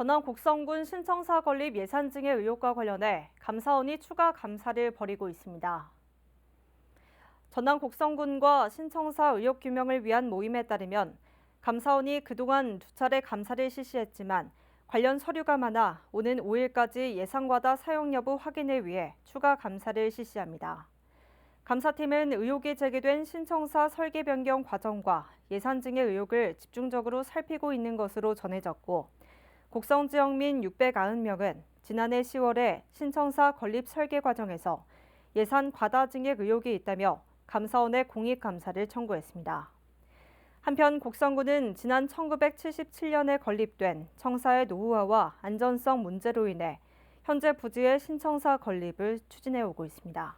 전남 곡성군 신청사 건립 예산 증액 의혹과 관련해 감사원이 추가 감사를 벌이고 있습니다. 전남 곡성군과 신청사 의혹 규명을 위한 모임에 따르면 감사원이 그동안 두 차례 감사를 실시했지만 관련 서류가 많아 오는 5일까지 예상과다 사용 여부 확인을 위해 추가 감사를 실시합니다. 감사팀은 의혹이 제기된 신청사 설계 변경 과정과 예산 증액 의혹을 집중적으로 살피고 있는 것으로 전해졌고 곡성 지역 민 690명은 지난해 10월에 신청사 건립 설계 과정에서 예산 과다 증액 의혹이 있다며 감사원에 공익 감사를 청구했습니다. 한편 곡성군은 지난 1977년에 건립된 청사의 노후화와 안전성 문제로 인해 현재 부지의 신청사 건립을 추진해 오고 있습니다.